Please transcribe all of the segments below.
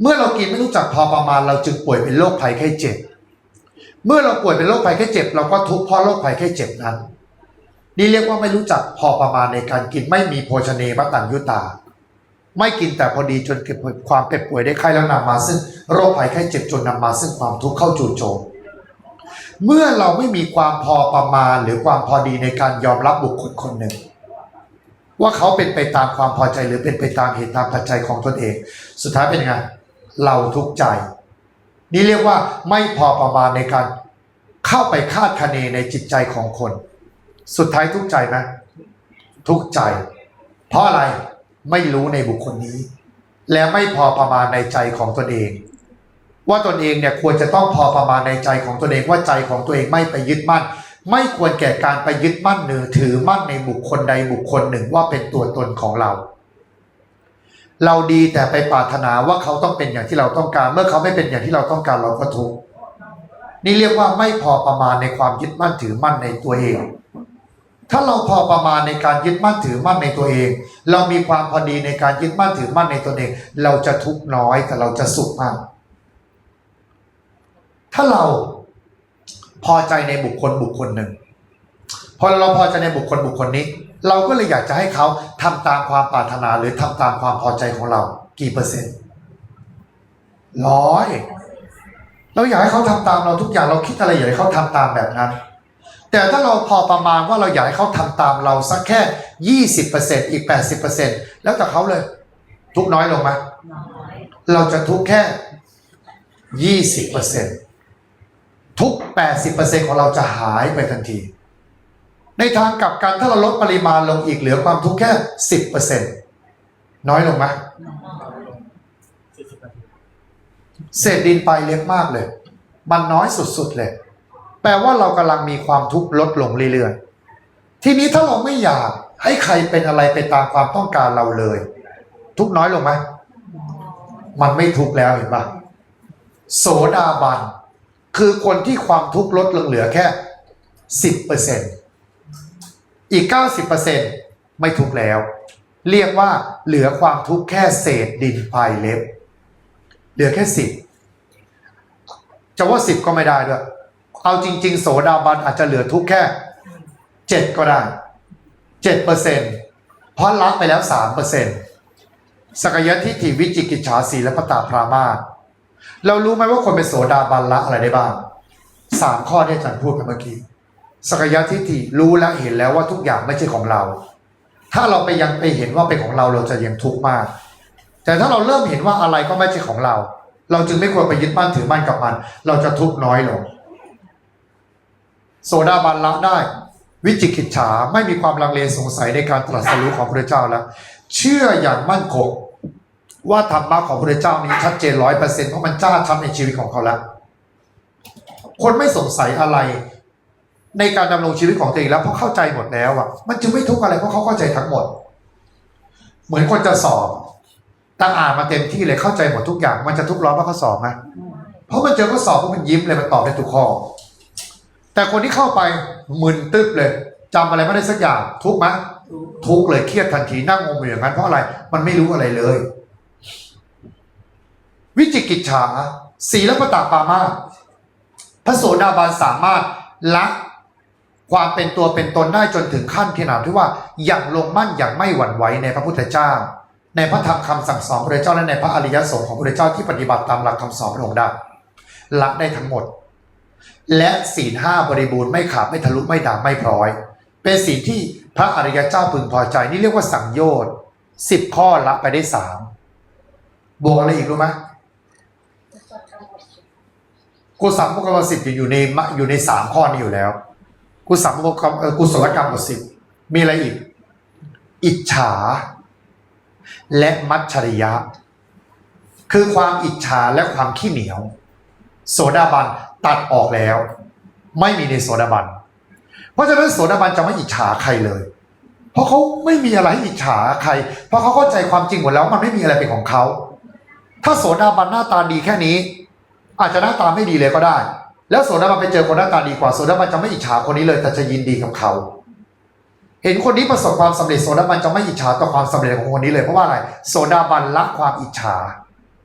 เมื่อเรากินไม่รู้จักพอประมาณ เราจึงป่วยเป็นโรคภัยไข้เจ็บ เมื่อเราป่วยเป็นโรคภัยไข้เจ็บ เราก็ทุกข์เพราะโรคภัยไข้เจ็บนั้น นี่เรียกว่าไม่รู้จักพอประมาณในการกินไม่มีโภชเนมตัญยุตา ไม่กินแต่พอดีจนเกิดความเจ็บป่วยได้ไข้แล้วนำมา ซึ่งโรคภัยไข้เจ็บจนนำมา ซึ่งความทุกข์เข้าจู่โจมเมื่อเราไม่มีความพอประมาณหรือความพอดีในการยอมรับบุคคลคนหนึ่ง ว่าเขาเป็นไปตามความพอใจหรือเป็นไปตามเหตุตามปัจจัยของตนเอง สุดท้ายเป็นยังไง เราทุกข์ใจ นี่เรียกว่าไม่พอประมาณในการเข้าไปคาดคะเนในจิตใจของคน สุดท้ายทุกข์ใจไหมทุกข์ใจ เพราะอะไรไม่รู้ในบุคคลนี้ และไม่พอประมาณในใจของตนเอง ว่าตนเองเนี่ยควรจะต้องพอประมาณในใจของตนเองว่าใจของตัวเองไม่ไปยึดมั่น ไม่ควรแก่การไปยึดมั่นหรือถือมั่นในบุคคลใดบุคคลหนึ่งว่าเป็นตัวตนของเรา เราดีแต่ไปปรารถนาว่าเขาต้องเป็นอย่างที่เราต้องการ เมื่อเขาไม่เป็นอย่างที่เราต้องการเราก็ทุกข์นี่เรียกว่าไม่พอประมาณในความยึดมั่นถือมั่นในตัวเอง ถ้าเราพอประมาณในการยึดมั่นถือมั่นในตัวเอง เรามีความพอดีในการยึดมั่นถือมั่นในตนเอง เราจะทุกข์น้อยแต่เราจะสุขมาก ถ้าเราพอใจในบุคคลบุคคลหนึ่งพอเราพอใจในบุคคลบุคคลนี้ เราก็เลยอยากจะให้เขาทำตามความปรารถนาหรือทำตามความพอใจของเรา กี่เปอร์เซ็นต์ร้อยเราอยากให้เขาทำตามเราทุกอย่างเราคิดอะไรอยากให้เขาทำตามแบบนั้น แต่ถ้าเราพอประมาณว่าเราอยากให้เขาทำตามเราสักแค่ยี่สิบเปอร์เซ็นอีกแปดสิบเปอร์เซ็นแล้วแต่เขาเลย ทุกน้อยลงไหมเราจะทุกแค่ยี่สิบเปอร์เซ็นทุกแปดสิบเปอร์เซ็นของเราจะหายไปทันที ในทางกลับกันถ้าเราลดปริมาณลงอีกเหลือความทุกข์แค่สิบเปอร์เซ็นต์น้อยลงไหมเศษดินไปเล็กมากเลย มันน้อยสุดๆเลย แปลว่าเรากำลังมีความทุกข์ลดลงเรื่อยๆ ทีนี้ถ้าเราไม่อยากให้ใครเป็นอะไรไปตามความต้องการเราเลย ทุกน้อยลงไหมมันไม่ทุกข์แล้วเห็นปะโสดาบัน คือคนที่ความทุกข์ลดลงเหลือแค่สิบเปอร์เซ็นต์ อีกเก้าสิบเปอร์เซ็นไม่ทุกข์แล้ว เรียกว่าเหลือความทุกข์แค่เศษดินปลายเล็บ เหลือแค่สิบจะว่าสิบก็ไม่ได้ด้วยเอาจริง ๆ โสดาบันอาจจะเหลือทุกข์แค่เจ็ดก็ได้เจ็ดเปอร์เซ็นเพราะละไปแล้วสามเปอร์เซ็นสกยทิฏฐิวิจิกิจฉาสีและปตาพรามาสเรารู้ไหมว่าคนเป็นโสดาบันละอะไรได้บ้างสามข้อที่อาจารย์พูดไปเมื่อกี้ สกยทิฏฐิรู้แล้วเห็นแล้วว่าทุกอย่างไม่ใช่ของเรา ถ้าเราไปยังไปเห็นว่าเป็นของเราเราจะยังทุกข์มาก แต่ถ้าเราเริ่มเห็นว่าอะไรก็ไม่ใช่ของเรา เราจึงไม่ควรไปยึดมั่นถือมั่นกับมัน เราจะทุกข์น้อยลง โสดาบันละได้ วิจิกิจฉาไม่มีความลังเลสงสัยในการตรัสรู้ของพระเจ้าแล้ว เชื่ออย่างมั่นคงว่าธรรมะของพระเจ้านี้ชัดเจนร้อยเปอร์เซ็นต์เพราะมันจ้าชัดในชีวิตของเขาแล้วคนไม่สงสัยอะไร ในการดำรงชีวิตของตัวเองแล้วเพราะเข้าใจหมดแล้วอะ มันจึงไม่ทุกข์อะไรเพราะเขาเข้าใจทั้งหมด เหมือนคนจะสอบตั้งอ่านมาเต็มที่เลยเข้าใจหมดทุกอย่าง มันจะทุกข์ร้อนเพราะเขาสอบไหมเพราะมันเจอข้อสอบพวกมันยิ้มเลยมันตอบได้ทุกข้อ แต่คนที่เข้าไปมึนตึ๊บเลยจำอะไรไม่ได้สักอย่าง ทุกข์ไหมทุกข์เลยเครียดทันทีนั่งงงอยู่อย่างนั้นเพราะอะไร มันไม่รู้อะไรเลย วิจิกิจฉาศีลปตาปามาพระโสดาบันสามารถละ ความเป็นตัวเป็นตนได้จนถึงขั้นขนาดที่ว่าอย่างลงมั่นอย่างไม่หวั่นไหวในพระพุทธเจ้า ในพระธรรมคำสั่งสอนพระเจ้าและในพระอริยสงฆ์ของพระเจ้าที่ปฏิบัติตามหลักคำสอนพระองค์ได้ละได้ทั้งหมด และศีลห้าบริบูรณ์ไม่ขาดไม่ทะลุไม่ด่างไม่พร้อย เป็นศีลที่พระอริยเจ้าพึงพอใจนี่เรียกว่าสังโยชน์สิบข้อละไปได้สามบวกอะไรอีกรู้ไหมกุศลมุกกรรมสิบอยู่ในอยู่ในสามข้อนี้อยู่แล้ว กุศลมุกรรมกุศลกรรมบทสิบมีอะไรอีก อิจฉา และมัจฉริยะ คือความอิจฉาและความขี้เหนียว โสดาบันตัดออกแล้ว ไม่มีในโสดาบัน เพราะฉะนั้นโสดาบันจะไม่อิจฉาใครเลย เพราะเขาไม่มีอะไรอิจฉาใคร เพราะเขาเข้าใจความจริงหมดแล้วมันไม่มีอะไรเป็นของเขา ถ้าโสดาบันหน้าตาดีแค่นี้ อาจจะหน้าตาไม่ดีเลยก็ได้ แล้วโสดาบันไปเจอคนหน้าตาดีกว่าโสดาบันจะไม่อิจฉาคนนี้เลย แต่จะยินดีกับเขา เห็นคนนี้ประสบความสำเร็จโสดาบันจะไม่อิจฉาต่อความสำเร็จของคนนี้เลยเพราะว่าอะไรโสดาบันละความอิจฉา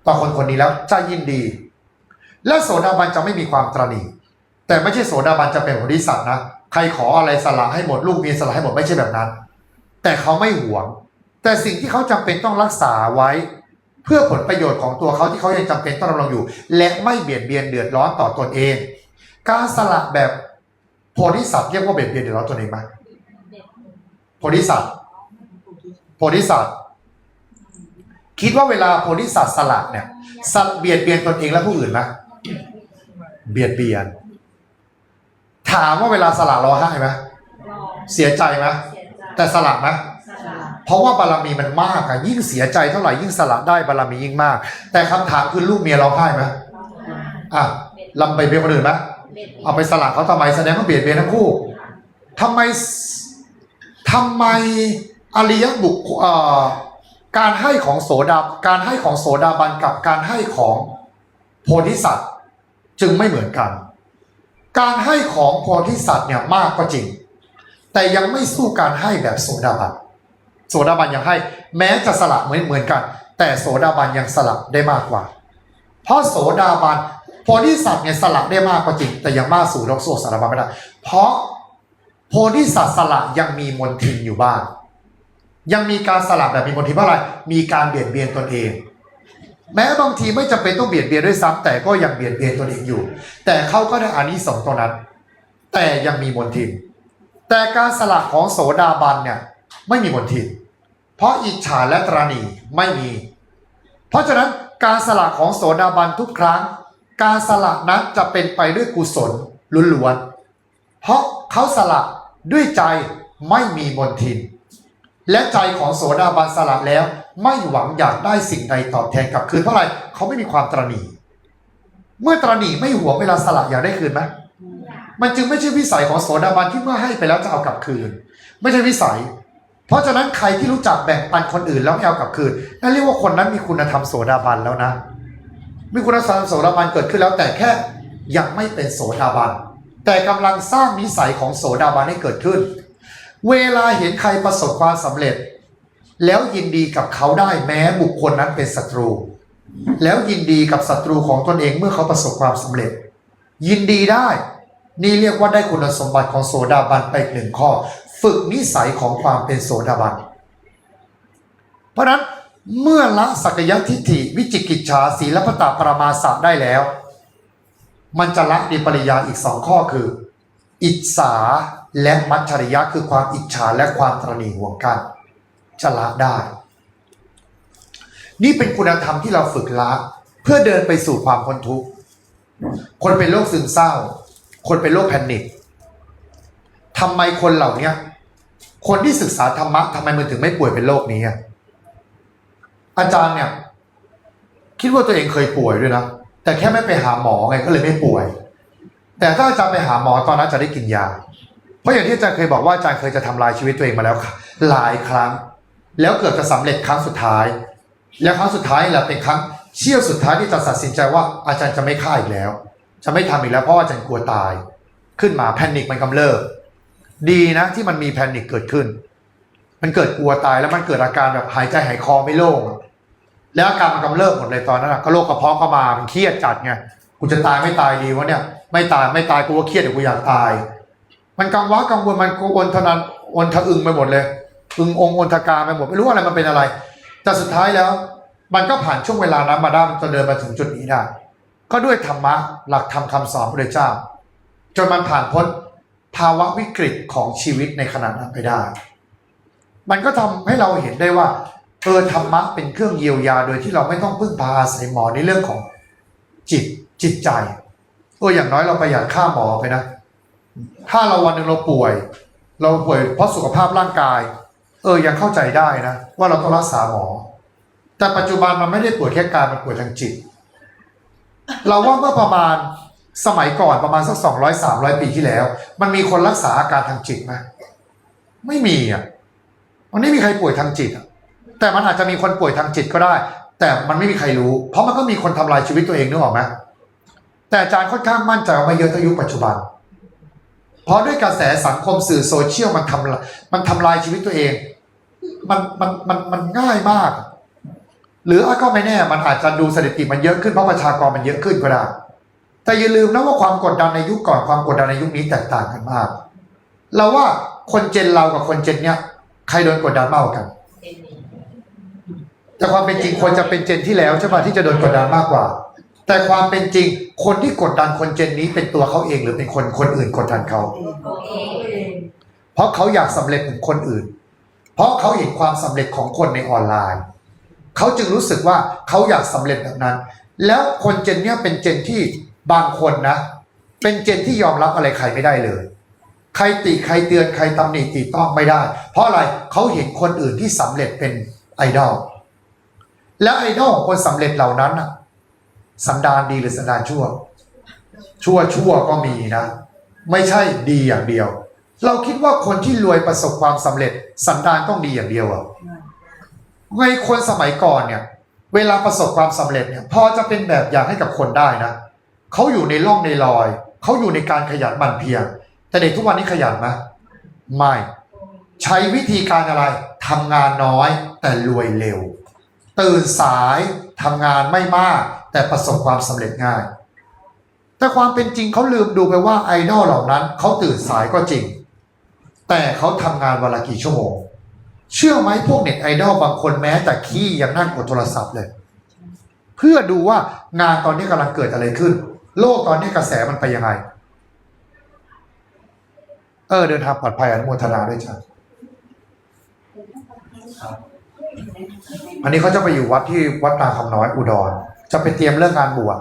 ต่อคนคนนี้แล้วจะยินดี และโสดาบันจะไม่มีความตรณีแต่ไม่ใช่โสดาบันจะเป็นโพธิสัตว์นะใครขออะไรสละให้หมดลูกเมียสละให้หมดไม่ใช่แบบนั้น แต่เขาไม่หวง แต่สิ่งที่เขาจำเป็นต้องรักษาไว้ เพื่อผลประโยชน์ของตัวเขาที่เขายังจำเป็นต้องดำรงอยู่ และไม่เบียดเบียนเดือดร้อนต่อตนเอง การสละแบบโพธิสัตว์เรียกว่าเบียดเบียนเดือดร้อนตนเองไหมโพธิสัตว์โพธิสัตว์คิดว่าเวลาโพธิสัตว์สละเนี่ยสัตว์เบียดเบียนตนเองและผู้อื่นไหมเบียดเบียน ถามว่าเวลาสละร้องไห้ไหมเสียใจไหมแต่สละไหม เพราะว่าบารมีมันมากอะยิ่งเสียใจเท่าไหร่ยิ่งสละได้บารมียิ่งมาก แต่คำถามคือลูกเมียร้องไห้ไหมอะลำไปเบียนคนอื่นไหมเอาไปสละเขาทำไมแสดงว่าเบียดเบียนทั้งคู่ทำไมทำไมอริยบุคเอ่อการให้ของโสดาการให้ของโสดาบันกับการให้ของโพธิสัตว์จึงไม่เหมือนกัน การให้ของโพธิสัตว์เนี่ยมากก็จริง แต่ยังไม่สู้การให้แบบโสดาบัน โสดาบันยังให้ แม้จะสละเหมือนเหมือนกัน แต่โสดาบันยังสละได้มากกว่า เพราะโสดาบันโพธิสัตว์เนี่ยสละได้มากกว่าจริง แต่ยังมากสู่รกโสสารบันไม่ได้เพราะโพธิสัตว์สละยังมีมนทินอยู่บ้าง ยังมีการสละแบบมีมนทินเพราะอะไรมีการเบียดเบียนตนเอง แม้บางทีไม่จำเป็นต้องเบียดเบียนด้วยซ้ำแต่ก็ยังเบียดเบียนตนเองอยู่ แต่เขาก็ได้อานิสงส์ตรงนั้น แต่ยังมีมนทินแต่การสละของโสดาบันเนี่ยไม่มีมนทิน เพราะอิจฉาและตรานีไม่มี เพราะฉะนั้นการสละของโสดาบันทุกครั้ง การสละนั้นจะเป็นไปด้วยกุศลล้วนๆเพราะเขาสละด้วยใจไม่มีมนทิน และใจของโสดาบันสละแล้ว ไม่หวังอยากได้สิ่งใดตอบแทนกลับคืนเพราะอะไรเขาไม่มีความตรณี เมื่อตรณีไม่หวงเวลาสละอยากได้คืนไหมมันจึงไม่ใช่วิสัยของโสดาบันที่เมื่อให้ไปแล้วจะเอากลับคืน ไม่ใช่วิสัย เพราะฉะนั้นใครที่รู้จักแบ่งปันคนอื่นแล้วไม่เอากลับคืนนั่นเรียกว่าคนนั้นมีคุณธรรมโสดาบันแล้วนะ มีคุณธรรมโสดาบันเกิดขึ้นแล้วแต่แค่ยังไม่เป็นโสดาบัน แต่กำลังสร้างนิสัยของโสดาบันให้เกิดขึ้น เวลาเห็นใครประสบความสำเร็จ แล้วยินดีกับเขาได้แม้บุคคลนั้นเป็นศัตรู แล้วยินดีกับศัตรูของตนเองเมื่อเขาประสบความสำเร็จ ยินดีได้ นี่เรียกว่าได้คุณสมบัติของโสดาบันไปหนึ่งข้อ ฝึกนิสัยของความเป็นโสดาบัน เพราะนั้นเมื่อละสักยทิฏฐิวิจิกิจฉาศีลพตาปรามาสะได้แล้ว มันจะละดีปริยาอีกสองข้อคือ อิจฉาและมัจฉริยะคือความอิจฉาและความตรณีห่วงกันจะละได้ นี่เป็นคุณธรรมที่เราฝึกละเพื่อเดินไปสู่ความพ้นทุกข์ คนเป็นโรคซึมเศร้า คนเป็นโรคแพนิคทำไมคนเหล่านี้ คนที่ศึกษาธรรมะทำไมมันถึงไม่ป่วยเป็นโรคนี้อะอาจารย์เนี่ย คิดว่าตัวเองเคยป่วยด้วยนะแต่แค่ไม่ไปหาหมอไงก็เลยไม่ป่วย แต่ถ้าอาจารย์ไปหาหมอตอนนั้นจะได้กินยา เพราะอย่างที่อาจารย์เคยบอกว่าอาจารย์เคยจะทำลายชีวิตตัวเองมาแล้วหลายครั้ง แล้วเกือบจะสำเร็จครั้งสุดท้าย แล้วครั้งสุดท้ายแหละเป็นครั้งเชี่ยวสุดท้ายที่จะตัดสินใจว่าอาจารย์จะไม่ฆ่าอีกแล้ว จะไม่ทำอีกแล้วเพราะอาจารย์กลัวตาย ขึ้นมาแพนิคมันกำเริบ ดีนะที่มันมีแพนิคเกิดขึ้น มันเกิดกลัวตายแล้วมันเกิดอาการแบบหายใจหายคอไม่โล่งแล้วอาการมันกำเริบหมดเลยตอนนั้นอะก็โรคกระเพาะก็มามันเครียดจัดไงกูจะตายไม่ตายดีวะเนี่ย ไม่ตายไม่ตายกูว่าเครียดเดี๋ยวกูอยากตาย มันกังวะกังวลมันกังวลเท่านั้นอนทะอึงไปหมดเลย อึงองอนทการไปหมดไม่รู้อะไรมันเป็นอะไร แต่สุดท้ายแล้ว มันก็ผ่านช่วงเวลานั้นมาได้จนเดินมาถึงจุดนี้ได้ก็ด้วยธรรมะหลักธรรมคำสอนพระเจ้า จนมันผ่านพ้น ภาวะวิกฤตของชีวิตในขณะนั้นไปได้ มันก็ทำให้เราเห็นได้ว่าเออธรรมะเป็นเครื่องเยียวยาโดยที่เราไม่ต้องพึ่งพาอาศัยหมอในเรื่องของจิตจิตใจเอออย่างน้อยเราประหยัดค่าหมอไปนะ ถ้าเราวันหนึ่งเราป่วย เราป่วยเพราะสุขภาพร่างกาย เออยังเข้าใจได้นะ ว่าเราต้องรักษาหมอ แต่ปัจจุบันมันไม่ได้ป่วยแค่กายมันป่วยทางจิต เราว่าเมื่อประมาณ สมัยก่อนประมาณสักสองร้อยสามร้อยปีที่แล้ว มันมีคนรักษาอาการทางจิตไหมไม่มีอะมันไม่มีใครป่วยทางจิตอะแต่มันอาจจะมีคนป่วยทางจิตก็ได้ แต่มันไม่มีใครรู้ เพราะมันก็มีคนทำลายชีวิตตัวเองนึกออกไหมแต่อาจารย์ค่อนข้างมั่นใจว่าม่เยอะทายุคปัจจุบัน เพราะด้วยกระแสสังคมสื่อโซเชียลมันทำมันทำลายชีวิตตัวเอง มันมันมันมันง่ายมาก หรือก็ไม่แน่มันอาจจะดูสถิติมันเยอะขึ้นเพราะประชากรมันเยอะขึ้นก็ได้ แต่อย่าลืมนะว่าความกดดันในยุคก่อนความกดดันในยุคนี้แตกต่างกันมาก เราว่าคนเจนเรากับคนเจนเนี้ยใครโดนกดดันมากกว่ากัน แต่ความเป็นจริงคนจะเป็นเจนที่แล้วใช่ป่ะที่จะโดนกดดันมากกว่า แต่ความเป็นจริงคนที่กดดันคนเจนนี้เป็นตัวเขาเองหรือเป็นคนคนอื่นกดดันเขาเพราะเขาอยากสำเร็จเหมือนคนอื่น เพราะเขาเห็นความสำเร็จของคนในออนไลน์ เขาจึงรู้สึกว่าเขาอยากสำเร็จแบบนั้น แล้วคนเจนเนี้ยเป็นเจนที่ บางคนนะ เป็นเจนที่ยอมรับอะไรใครไม่ได้เลย ใครติใครเตือนใครตำหนิติต้องไม่ได้ เพราะอะไรเขาเห็นคนอื่นที่สำเร็จเป็นไอดอลและไอดอลของคนสำเร็จเหล่านั้นน่ะสันดานดีหรือสันดานชั่ว ชั่วชั่วก็มีนะ ไม่ใช่ดีอย่างเดียว เราคิดว่าคนที่รวยประสบความสำเร็จสันดานต้องดีอย่างเดียวเหรอะในคนสมัยก่อนเนี่ย เวลาประสบความสำเร็จเนี่ย พอจะเป็นแบบอย่างให้กับคนได้นะ เขาอยู่ในร่องในรอย เขาอยู่ในการขยันหมั่นเพียรแต่เด็กทุกวันนี้ขยันไหมไม่ ใช้วิธีการอะไรทำงานน้อยแต่รวยเร็ว ตื่นสายทำงานไม่มาก แต่ประสบความสำเร็จง่าย แต่ความเป็นจริงเขาลืมดูไปว่าไอดอลเหล่านั้นเขาตื่นสายก็จริง แต่เขาทำงานวันละกี่ชั่วโมง เชื่อไหมพวกเน็ตไอดอลบางคนแม้แต่ขี้ยังนั่งกดโทรศัพท์เลย เพื่อดูว่างานตอนนี้กำลังเกิดอะไรขึ้น โลกตอนนี้กระแสมันไปยังไง เออ เดินทางปลอดภัยอนุโมทนาด้วยจ้ะอันนี้เขาจะไปอยู่วัดที่วัดนาคำน้อยอุดร จะไปเตรียมเรื่องงานบวช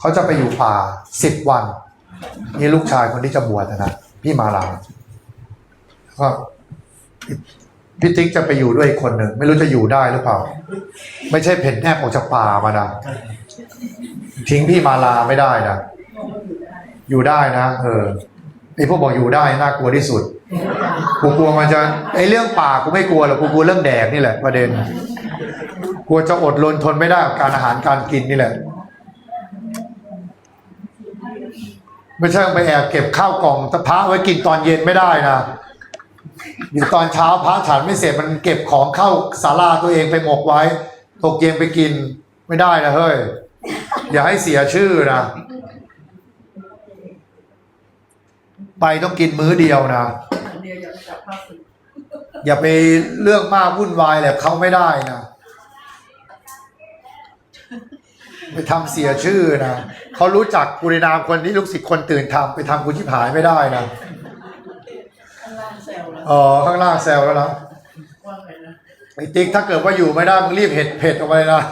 เขาจะไปอยู่ป่าสิบวัน นี่ลูกชายคนที่จะบวชนะพี่มาลาก็พี่ติ๊กจะไปอยู่ด้วยอีกคนหนึ่ง ไม่รู้จะอยู่ได้หรือเปล่า ไม่ใช่เพ่นแนบออกจากป่ามานะ ทิ้งพี่มาลาไม่ได้นะอยู่ได้นะเออไอพวกบอกอยู่ได้น่ากลัวที่สุดกูกลัวมันจะไอเรื่องป่ากูไม่กลัวหรอกกูกลัวเรื่องแดกนี่แหละประเด็นกลัวจะอดรนทนไม่ได้กับการอาหารการกินนี่แหละ ไม่ใช่ไปแอบเก็บข้าวกล่องตะพระไว้กินตอนเย็นไม่ได้นะอยู่ตอนเช้าพระฉันไม่เสร็จมันเก็บของเข้าศาลาตัวเองไปหมกไว้ตกเย็นไปกินไม่ได้นะเฮ้ย อย่าให้เสียชื่อนะ ไปต้องกินมื้อเดียวนะเดียวอยากจับภาพสื่ออย่าไปเรื่องมากวุ่นวายแหละเขาไม่ได้นะไปทำเสียชื่อนะเขารู้จักกุรินามคนที่ลูกศิษย์คนตื่นทำไปทำกุชิผายไม่ได้นะข้างล่างแซวแล้วอ๋อข้างล่างแซวแล้วนะว่าไงนะไอ้ติ๊กถ้าเกิดว่าอยู่ไม่ได้มึงรีบเห็ดเผ็ดออกไปเลยนะ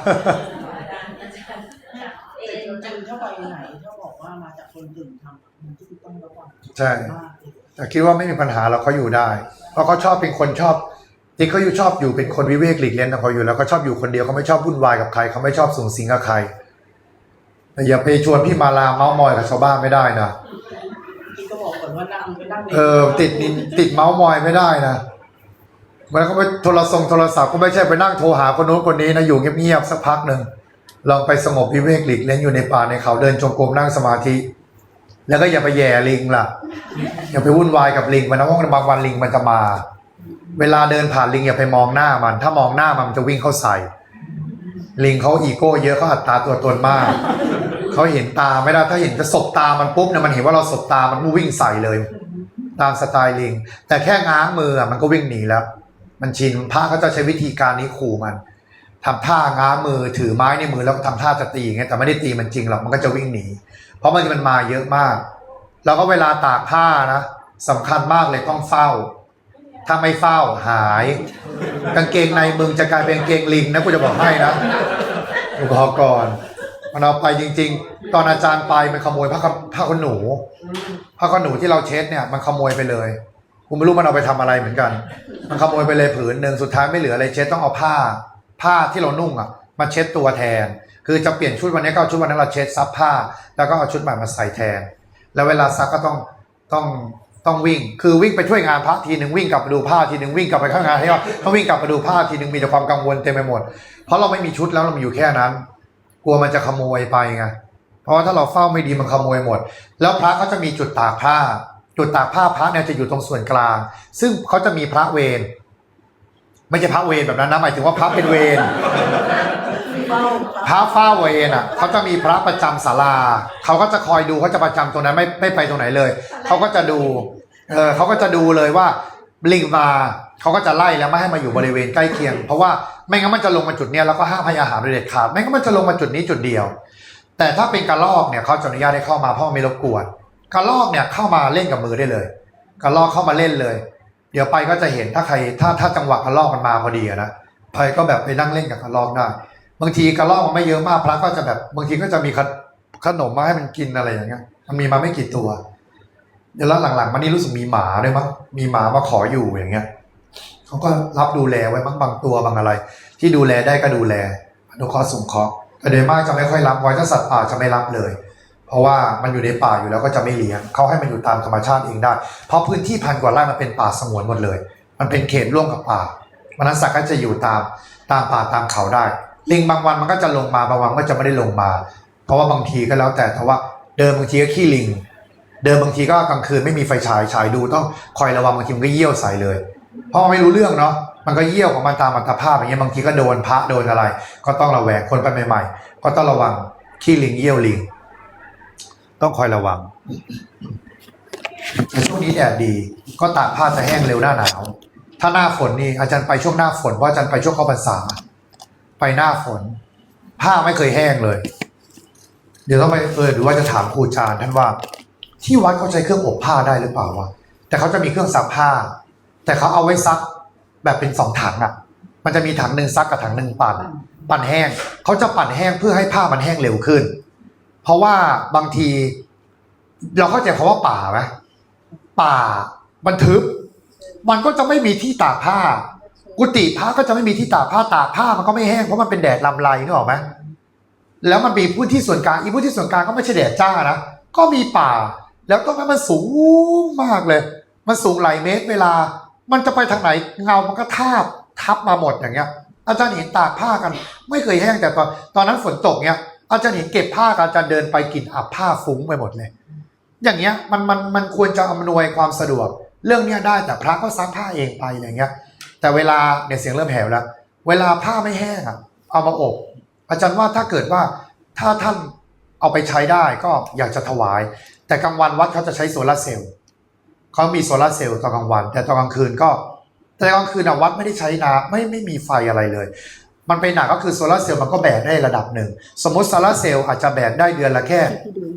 แต่จริงๆถ้าไปไหนถ้าบอกว่ามาจากคนอื่นทำมันที่ต้องระวังใช่ มากเลยแต่คิดว่าไม่มีปัญหาเราเขาอยู่ได้ เพราะเขาชอบเป็นคนชอบติ๊กเขาอยู่ชอบอยู่เป็นคนวิเวกหลีกเล่นของเขาอยู่แล้วเขาชอบอยู่คนเดียวเขาไม่ชอบวุ่นวายกับใครเขาไม่ชอบสูงสิงกับใครแต่อย่าไปชวนพี่มาลาเมาส์มอยกับชาวบ้านไม่ได้นะที่ก็บอกก่อนว่านั่งไปนั่งในเออติดนินติดเมาส์มอยไม่ได้นะมันก็ไปโทรศัพท์โทรศัพท์ก็ไม่ใช่ไปนั่งโทรหาคนโน้นคนนี้นะอยู่เงียบๆสักพักหนึ่ง ลองไปสงบวิเวกหลีกเล่นอยู่ในป่าในเขาเดินจงกรมนั่งสมาธิ แล้วก็อย่าไปแย่ลิงล่ะ อย่าไปวุ่นวายกับลิงมันนะเพราะบางวันลิงมันจะมา เวลาเดินผ่านลิงอย่าไปมองหน้ามัน ถ้ามองหน้ามันมันจะวิ่งเข้าใส่ ลิงเขาอีโก้เยอะเขาอัตตราตัวตนมากเขาเห็นตาไม่ได้ถ้าเห็นจะสบตามันปุ๊บเนี่ยมันเห็นว่าเราสบตามันก็วิ่งใส่เลย ตามสไตล์ลิง แต่แค่ง้างมือมันก็วิ่งหนีแล้ว มันชินพระเขาจะใช้วิธีการนี้ขู่มัน ทำท่าง้างมือถือไม้ในมือแล้วก็ทำท่าจะตีอย่างเงี้ยแต่ไม่ได้ตีมันจริงหรอกมันก็จะวิ่งหนี เพราะมันมันมาเยอะมาก แล้วก็เวลาตากผ้านะสำคัญมากเลยต้องเฝ้า ถ้าไม่เฝ้าหาย กางเกงในมึงจะกลายเป็นกางเกงลิงนะกูจะบอกให้นะกูบอกก่อนมันเอาไปจริง ๆ ตอนอาจารย์ไปมันขโมยผ้าผ้าขนหนูผ้าขนหนูที่เราเช็ดเนี่ยมันขโมยไปเลยกูไม่รู้มันเอาไปทำอะไรเหมือนกัน มันขโมยไปเลยผืนหนึ่งสุดท้ายไม่เหลืออะไรเช็ดต้องเอาผ้า ผ้าที่เรานุ่งอะมาเช็ดตัวแทน คือจะเปลี่ยนชุดวันนี้ก็เอาชุดวันนั้นเราเช็ดซับผ้า แล้วก็เอาชุดใหม่มาใส่แทน แล้วเวลาซักก็ต้องต้องต้องวิ่ง คือวิ่งไปช่วยงานพระทีหนึ่งวิ่งกลับไปดูผ้าทีหนึ่งวิ่งกลับไปข้างงานให้ว่าต้องวิ่งกลับไปดูผ้าทีหนึ่งมีแต่ความกังวลเต็มไปหมด เพราะเราไม่มีชุดแล้วเรามีอยู่แค่นั้น กลัวมันจะขโมยไปไง เพราะว่าถ้าเราเฝ้าไม่ดีมันขโมยหมด แล้วพระเขาจะมีจุดตากผ้า จุดตากผ้าพระเนี่ยจะอยู่ตรงส่วนกลาง ซึ่งเขาจะมีพระเวร ไม่ใช่พระเวรแบบนั้นนะหมายถึงว่าพระเป็นเวรเฝ้าพระเฝ้าเวรอะเขาจะมีพระประจำศาลาเขาก็จะคอยดูเขาจะประจำตรงนั้นไม่ไม่ไปตรงไหนเลยเขาก็จะดูเออเขาก็จะดูเลยว่าลิงมาเขาก็จะไล่แล้วไม่ให้มาอยู่บริเวณใกล้เคียง เพราะว่าไม่งั้นมันจะลงมาจุดเนี้ยแล้วก็ห้ามให้อาหารโดยเด็ดขาดไม่งั้นมันจะลงมาจุดนี้จุดเดียว แต่ถ้าเป็นกระรอกเนี่ยเขาจะอนุญาตให้เข้ามาเพราะมันไม่รบกวนกระรอกเนี่ยเข้ามาเล่นกับมือได้เลยกระรอกเข้ามาเล่นเลย เดี๋ยวไปก็จะเห็นถ้าใครถ้าถ้าจังหวะกระรอกมันมาพอดีนะไปก็แบบไปนั่งเล่นกับกระรอกได้บางทีกระรอกมันไม่เยอะมากพระก็จะแบบบางทีก็จะมีขนขนมมาให้มันกินอะไรอย่างเงี้ย มันมีมาไม่กี่ตัวเดี๋ยวแล้วหลังๆมันนี่รู้สึกมีหมาด้วยมั้งมีหมามาขออยู่อย่างเงี้ยเขาก็รับดูแลไว้บ้างบางตัวบางอะไร ที่ดูแลได้ก็ดูแลอนุเคราะห์สงเคราะห์แต่โดยมากจะไม่ค่อยรับไว้ถ้าสัตว์ป่าจะไม่รับเลย ราะว่ามันอยู่ในป่าอยู่แล้วก็จะไม่เลี้ยงเขาให้มันอยู่ตามธรรมชาติเองได้ เพราะพื้นที่พันกว่าไร่มันเป็นป่าสงวนหมดเลย มันเป็นเขตร่วมกับป่ามันนั้นสัตว์ก็จะอยู่ตามตามป่าตามเขาได้ ลิงบางวันมันก็จะลงมาบางวันก็จะไม่ได้ลงมา เพราะว่าบางทีก็แล้วแต่แต่ว่าเดินบางทีก็ขี้ลิง เดินบางทีก็กลางคืนไม่มีไฟฉายฉายดูต้องคอยระวังบางทีมันก็เยี่ยวใส่เลย เพราะมันไม่รู้เรื่องเนาะมันก็เยี่ยวของมันตามอัตภาพอย่างเงี้ยบางทีก็โดนพระโดนอะไร ก็ต้องระแวงคนไปใหม่ ๆ ก็ต้องระวังขี้ลิงเยี่ยวลิง ต้องคอยระวังแต่ช่วงนี้แดดดี ก็ตากผ้าจะแห้งเร็วหน้าหนาว ถ้าหน้าฝนนี่อาจารย์ไปช่วงหน้าฝนเพราะอาจารย์ไปช่วงเข้าพรรษา ไปหน้าฝน ผ้าไม่เคยแห้งเลย เดี๋ยวต้องไปเออหรือว่าจะถามครูจารย์ท่านว่า ที่วัดเขาใช้เครื่องอบผ้าได้หรือเปล่าวะแต่เขาจะมีเครื่องซักผ้า แต่เขาเอาไว้ซักแบบเป็นสองถังอะ มันจะมีถังหนึ่งซักกับถังหนึ่งปั่น ปั่นแห้งเขาจะปั่นแห้งเพื่อให้ผ้ามันแห้งเร็วขึ้น เพราะว่าบางที เราเข้าใจคำว่าป่าไหมป่ามันทึบ มันก็จะไม่มีที่ตากผ้า กุฏิพระก็จะไม่มีที่ตากผ้าตากผ้ามันก็ไม่แห้งเพราะมันเป็นแดดลำไรนึกออกไหมแล้วมันมีพื้นที่ส่วนกลางอีพื้นที่ส่วนกลางก็ไม่ใช่แดดจ้านะก็มีป่า แล้วต้นไม้มันสูงมากเลย มันสูงหลายเมตรเวลา มันจะไปทางไหนเงามันก็ทาบทับมาหมดอย่างเงี้ย อาจารย์เห็นตากผ้ากัน ไม่เคยแห้งแต่ตอนตอนนั้นฝนตกเนี้ย อาจารย์เห็นเก็บผ้าอาจารย์เดินไปกลิ่นอับผ้าฟุ้งไปหมดเลย อย่างเงี้ยมันมันมันควรจะอำนวยความสะดวก เรื่องเนี้ยได้แต่พระก็ซักผ้าเองไปอย่างเงี้ย แต่เวลาเนี่ยเสียงเริ่มแหวแล้ว เวลาผ้าไม่แห้งอะ เอามาอบอาจารย์ว่าถ้าเกิดว่าถ้าท่านเอาไปใช้ได้ก็อยากจะถวาย แต่กลางวันวัดเขาจะใช้โซลาร์เซลล์เขามีโซลาร์เซลล์ตอนกลางวัน แต่ตอนกลางคืนก็ แต่กลางคืนวัดไม่ได้ใช้นาไม่ไม่มีไฟอะไรเลย มันไปหนักก็คือโซลาร์เซลล์มันก็แบกได้ระดับหนึ่ง สมมติโซลาร์เซลล์อาจจะแบกได้เดือนละแค่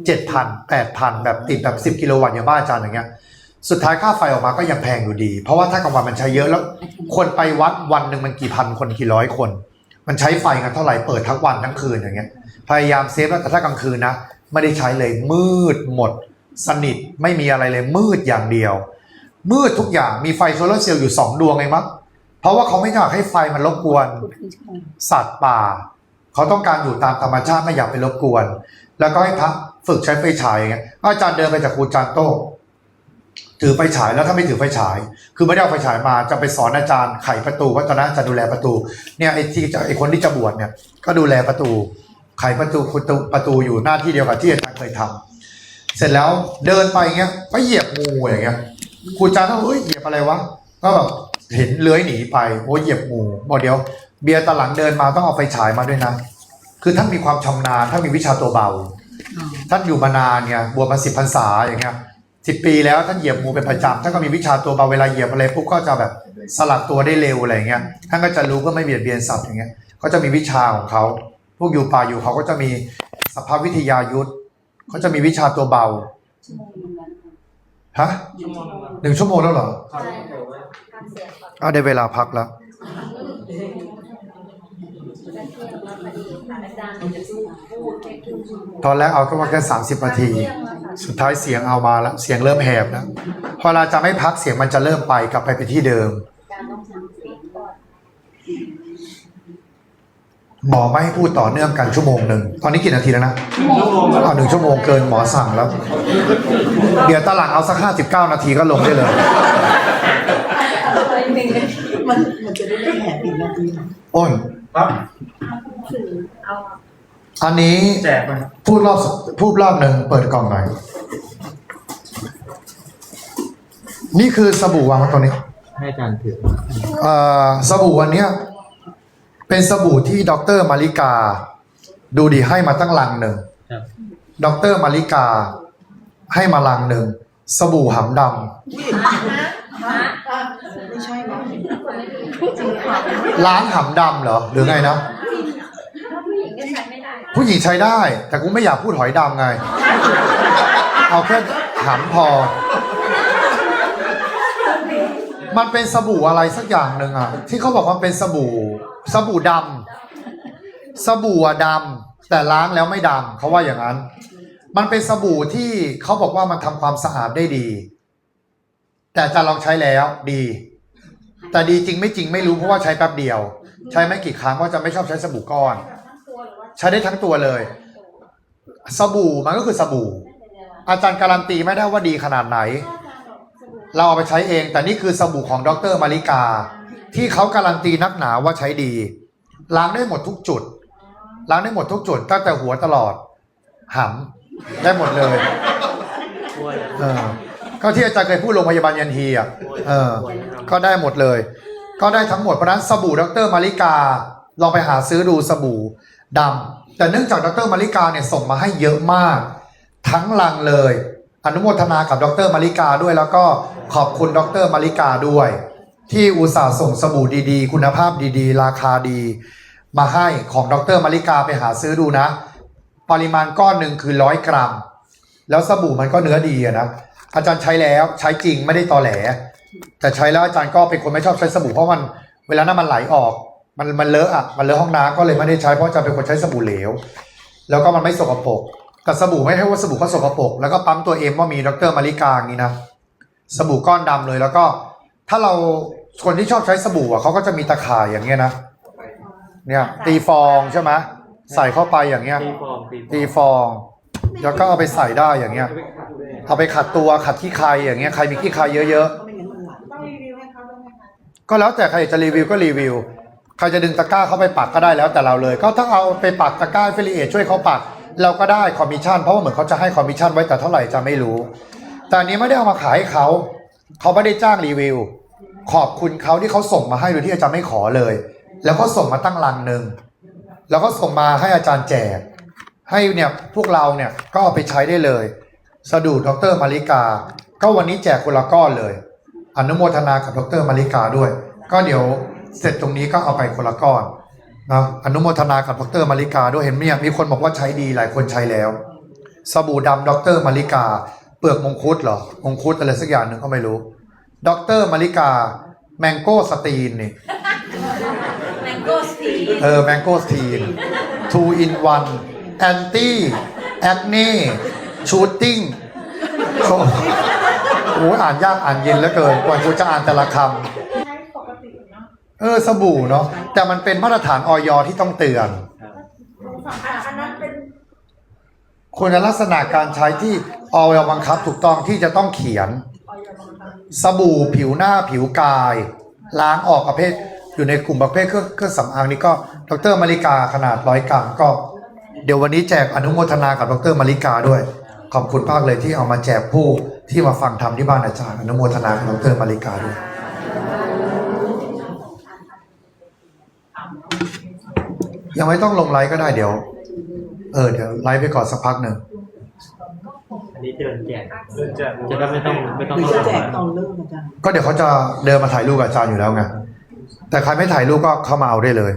เจ็ดพันแปดพันแบบติดแบบสิบกิโลวัตต์อย่างบ้านอาจารย์อย่างเงี้ยสุดท้ายค่าไฟออกมาก็ยังแพงอยู่ดี เพราะว่าถ้ากลางวันมันใช้เยอะแล้ว คนไปวัดวันหนึ่งมันกี่พันคนกี่ร้อยคน มันใช้ไฟกันเท่าไหร่เปิดทั้งวันทั้งคืนอย่างเงี้ยพยายามเซฟแล้วแต่ถ้ากลางคืนนะไม่ได้ใช้เลยมืดหมด สนิทไม่มีอะไรเลยมืดอย่างเดียว มืดทุกอย่างมีไฟโซลาร์เซลล์อยู่สองดวงเองมั้ง ราะว่าเขาไม่อยากให้ไฟมันรบกวน สัตว์ป่า เขาต้องการอยู่ตามธรรมชาติไม่อยากไปรบกวน แล้วก็ให้พระฝึกใช้ไฟฉายอย่างเงี้ยอาจารย์เดินไปจากครูจานโต้ถือไฟฉายแล้วถ้าไม่ถือไฟฉาย คือไม่ได้เอาไฟฉายมาจะไปสอนอาจารย์ไขประตูว่าตอนนั้นอาจารย์ดูแลประตูเนี่ยไอ้ที่จะไอ้คนที่จะบวชเนี่ย ก็ดูแลประตู ไขประตูประตูประตูอยู่หน้าที่เดียวกับที่อาจารย์เคยทำเสร็จแล้วเดินไปเงี้ยก็เหยียบงูอย่างเงี้ยครูจานก็เอ้ยเหยียบอะไรวะก็แบบ เห็นเลื้อยหนีไปโอ้ยเหยียบงูบอกเดี๋ยว เบียร์ตอนหลังเดินมาต้องเอาไฟฉายมาด้วยนะ คือท่านมีความชำนาญท่านมีวิชาตัวเบา ท่านอยู่มานานเนี่ยบวชมาสิบพรรษาอย่างเงี้ยสิบปีแล้วท่านเหยียบงูเป็นประจำท่านก็มีวิชาตัวเบาเวลาเหยียบอะไรปุ๊บก็จะแบบสลัดตัวได้เร็วอะไรเงี้ยท่านก็จะรู้ก็ไม่เบียดเบียนสัตว์อย่างเงี้ยเขาจะมีวิชาของเขาพวกอยู่ป่าอยู่เขาก็จะมีสภาพวิทยายุทธเขาจะมีวิชาตัวเบาฮะหนึ่งชั่วโมงแล้วเหรอ อะได้เวลาพักแล้วตอนแรกเอาก็ว่าแค่สามสิบนาที สุดท้ายเสียงเอามาแล้ว เสียงเริ่มแหบแล้ว พอเราจะไม่พักเสียงมันจะเริ่มไปกลับไปเป็นที่เดิม หมอไม่ให้พูดต่อเนื่องกันชั่วโมงหนึ่ง ตอนนี้กี่นาทีแล้วนะเอาหนึ่งชั่วโมงเกินหมอสั่งแล้ว เดี๋ยวตอนหลังเอาสักห้าสิบเก้านาทีก็ลงได้เลย มันมันจะได้ไม่แหกอีกนาทีนะอ้นครับอันนี้แจกไปพูดรอบพูดรอบหนึ่งเปิดกล่องหน่อย นี่คือสบู่วางไว้ตรงนี้ ให้อาจารย์ถือเอ่อสบู่วันเนี้ยเป็นสบู่ที่ดรมาริกา ดูดีให้มาตั้งลังหนึ่งครับดรมาริกา ให้มาลังหนึ่ง สบู่หำด ไม่ใช่หรอำล้างหำดำเหรอหรือไงนะ ผู้หญิงก็ใช้ไม่ได้ ผู้หญิงใช้ได้ แต่กูไม่อยากพูดหอยดำไง เอาแค่หำพอ มันเป็นสบู่อะไรสักอย่างหนึ่งอะที่เขาบอกว่าเป็นสบู่ สบู่ดำสบู่อะดำแต่ล้างแล้วไม่ดำเขาว่าอย่างนั้น มันเป็นสบู่ที่เขาบอกว่ามันทำความสะอาดได้ดี แต่อาจะลองใช้แล้วดี แต่ดีจริงไม่จริงไม่รู้เพราะว่าใช้แป๊บเดียว ใช้ไม่กี่ครั้งว่าจะไม่ชอบใช้สบู่ก้อน ใช้ได้ทั้งตัวเลย สบู่มันก็คือสบู่ อาจารย์การันตีไม่ได้ว่าดีขนาดไหน เราเอาไปใช้เอง แต่นี่คือสบู่ของดรมาริกา ที่เขาการันตีนักหนาว่าใช้ดี ล้างได้หมดทุกจุด ล้างได้หมดทุกจุดตั้งแต่หัวตลอดหำได้หมดเลยช่วยเออ ก็ที่อาจารย์เคยพูดโรงพยาบาลยันทีอะเออ ก็ได้หมดเลย ก็ได้ทั้งหมดเพราะฉะนั้นสบู่ดรมาริกา ลองไปหาซื้อดูสบู่ดำแต่เนื่องจากดรมาริกาเนี่ยส่งมาให้เยอะมาก ทั้งลังเลย อนุโมทนากับดรมาริกาด้วยแล้วก็ขอบคุณดรมาริกาด้วย ที่อุตส่าห์ส่งสบู่ดีๆ คุณภาพดีๆ ราคาดี มาให้ของดรมาริกาไปหาซื้อดูนะ ปริมาณก้อนหนึ่งคือร้อยกรัม แล้วสบู่มันก็เนื้อดีอะนะ อาจารย์ใช้แล้วใช้จริงไม่ได้ตอแหล แต่ใช้แล้วอาจารย์ก็เป็นคนไม่ชอบใช้สบู่เพราะมันเวลาน้ำมันไหลออก มันมันเลอะอะมันเลอะห้องน้ำก็เลยไม่ได้ใช้เพราะอาจารย์เป็นคนใช้สบู่เหลว แล้วก็มันไม่สกปรกแต่สบู่ไม่ใช่ว่าสบู่เขาสกปรกแล้วก็ปั๊มตัวเอ็มว่ามีดรมาริกาอย่างนี้นะสบู่ก้อนดำเลยแล้วก็ ถ้าเราคนที่ชอบใช้สบู่อะเขาก็จะมีตะข่ายอย่างเงี้ยนะเนี่ย ตีฟองใช่ไหมใส่เข้าไปอย่างเงี้ย ตีฟองตีตีฟอง แล้วก็เอาไปใส่ได้อย่างเงี้ย เอาไปขัดตัวขัดขี้ใครอย่างเงี้ยใครมีขี้ใครเยอะก็ไม่งั้นมันหลต้องรีวิวให้เขาด้วยไหมคะๆ ก็แล้วแต่ใครจะรีวิวก็รีวิว ใครจะดึงตะกร้าเข้าไปปักก็ได้แล้วแต่เราเลย ก็ถ้าเอาไปปักตะกร้าฟิลิเอช่วยเขาปัก เราก็ได้คอมมิชชั่นเพราะว่าเหมือนเขาจะให้คอมมิชชั่นไว้แต่เท่าไหร่จะไม่รู้ แต่อันนี้ไม่ได้เอามาขายให้เขา เขาไม่ได้จ้างรีวิว ขอบคุณเขาที่เขาส่งมาให้โดยที่อาจารย์ไม่ขอเลย แล้วก็ส่งมาตั้งลังหนึ่ง แล้วก็ส่งมาให้อาจารย์แจก ให้เนี่ยพวกเราเนี่ยก็เอาไปใช้ได้เลย สะดุดดรมาริกา ก็วันนี้แจกคนละก้อนเลย อนุโมทนากับดรมาริกาด้วย ก็เดี๋ยวเสร็จตรงนี้ก็เอาไปคนละก้อนนะอนุโมทนากับดรมาริกาด้วยเห็นไหมเนี่ยมีคนบอกว่าใช้ดีหลายคนใช้แล้ว สบู่ดำดรมาริกา เปลือกมงคุดเหรอมงคุดอะไรสักอย่างหนึ่งก็ไม่รู้ดรมาริกาแมงโก้สตีนนี่แมงโก้สตีเออแมงโก้สตีน two in one anti acne shooting โอ้ โหอ่านยากอ่านเย็นเหลือเกินกว่ากูจะอ่านแต่ละคำเออสบู่เนาะแต่มันเป็นมาตรฐานออยที่ต้องเตือนคุณลักษณะการใช้ที่ออยบังคับถูกต้องที่จะต้องเขียนสบู่ผิวหน้าผิวกาย ล้างออกประเภท อยู่ในกลุ่มประเภทเครื่องเครื่องสำอางนี่ก็ดรมาริกาขนาดร้อยกรัมก็ เดี๋ยววันนี้แจกอนุโมทนากับดรมาริกาด้วย ขอบคุณมากเลยที่เอามาแจกผู้ที่มาฟังทำที่บ้านอาจารย์อนุโมทนากับดรมาริกาด้วยยังไม่ต้องลงไลฟ์ก็ได้เดี๋ยว เออเดี๋ยวไลฟ์ไปก่อนสักพักหนึ่งอันนี้เดินแจกเดินแจกจะได้ไม่ต้องไม่ต้องหรือเข้าจะแจมากตอนเลิกอาจารย์ก็เดี๋ยวเขาจะเดินมาถ่ายรูปกับอาจารย์อยู่แล้วไงแต่ใครไม่ถ่ายรูปก็เข้ามาเอาได้เลย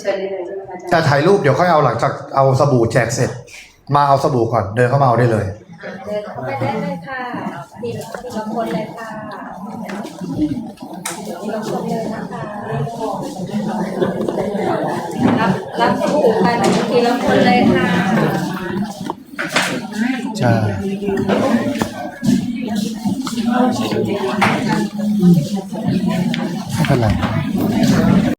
เชิญได้เลย ใช่ไหมคะอาจารย์แต่ถ่ายรูปเดี๋ยวค่อยเอาหลังจากเอาสบู่แจกเสร็จ มาเอาสบู่ก่อนเดินเข้ามาเอาได้เลยเดินเข้าไปได้เลยค่ะทีละทีละคนเลยค่ะทีละคนเลยนะคะรับรับสบู่ไปทีละคนเลยค่ะใช่ไม่เป็นไร